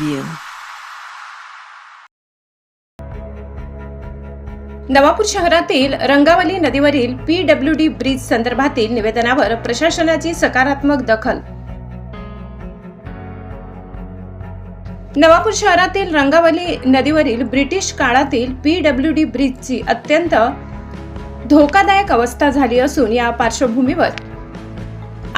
you. Navapur शहरातील रंगावली नदीवरील P W D bridge संदर्भातील निवेदनावर प्रशासनाची सकारात्मक दखल नवापूर शहरातील रंगावली नदीवरील ब्रिटिश काळातील पी डब्ल्यू डी ब्रिजची अत्यंत धोकादायक अवस्था झाली असून या पार्श्वभूमीवर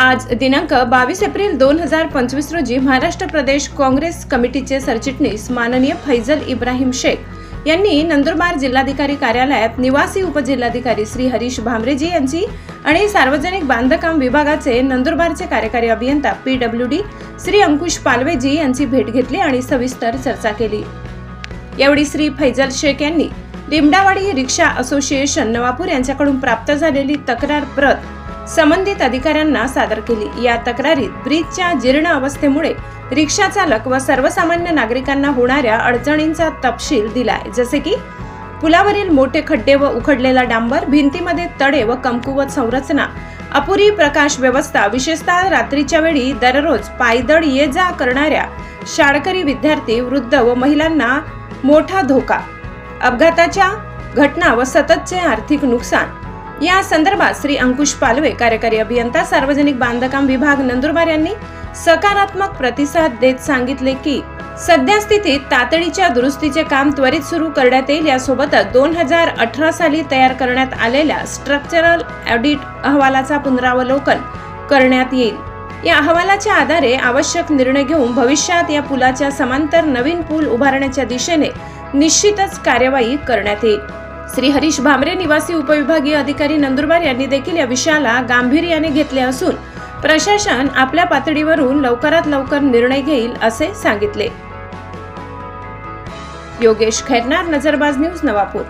आज दिनांक बावीस एप्रिल दोन हजार पंचवीस रोजी महाराष्ट्र प्रदेश काँग्रेस कमिटीचे सरचिटणीस माननीय फैजल इब्राहिम शेख यांनी नंदुरबार जिल्हाधिकारी कार्यालयात निवासी उपजिल्हाधिकारी श्री हरीश भामरेजी यांची आणि सार्वजनिक बांधकाम विभागाचे नंदुरबारचे कार्यकारी अभियंता P W D Shri Ankush पालवेजी यांची भेट घेतली आणि सविस्तर चर्चा केली. यावेळी श्री फैजल शेख यांनी लिमडावाडी रिक्षा असोसिएशन नवापूर यांच्याकडून प्राप्त झालेली तक्रार प्रत संबंधित अधिकाऱ्यांना सादर केली. या तक्रारीत ब्रिजच्या जीर्ण अवस्थेमुळे रिक्षा चालक व सर्वसामान्य नागरिकांना होणाऱ्या अडचणींचा तपशील दिलाय. जसे की पुलावरील मोठे खड्डे व उखडलेला डांबर भिंतीमध्ये तडे व कमकुवत संरचना अपुरी प्रकाश व्यवस्था विशेषतः रात्रीच्या वेळी दररोज पायदळ ये जा करणाऱ्या शाळकरी विद्यार्थी वृद्ध व महिलांना मोठा धोका. अपघाताच्या घटना व सततचे आर्थिक नुकसान या संदर्भात श्री अंकुश पालवे कार्यकारी अभियंता सार्वजनिक बांधकाम विभाग नंदुरबार यांनी सकारात्मक प्रतिसाद देत सांगितले की सध्या स्थितीत तातडीच्या दुरुस्तीचे काम त्वरित सुरू करण्यात येईल. यासोबतच दोन हजार अठरा साली तयार करण्यात आलेल्या स्ट्रक्चरल ऑडिट अहवालाचा पुनरावलोकन करण्यात येईल. या अहवालाच्या आधारे आवश्यक निर्णय घेऊन भविष्यात या पुलाच्या समांतर नवीन पूल उभारण्याच्या दिशेने निश्चितच कार्यवाही करण्यात येईल. श्री हरीश भामरे निवासी उपविभागीय अधिकारी नंदुरबार यांनी देखील या विषयाला गांभीर्याने घेतले असून प्रशासन आपल्या पातळीवरून लवकरात लवकर निर्णय घेईल असे सांगितले. योगेश खैरनार नजरबाज न्यूज नवापूर.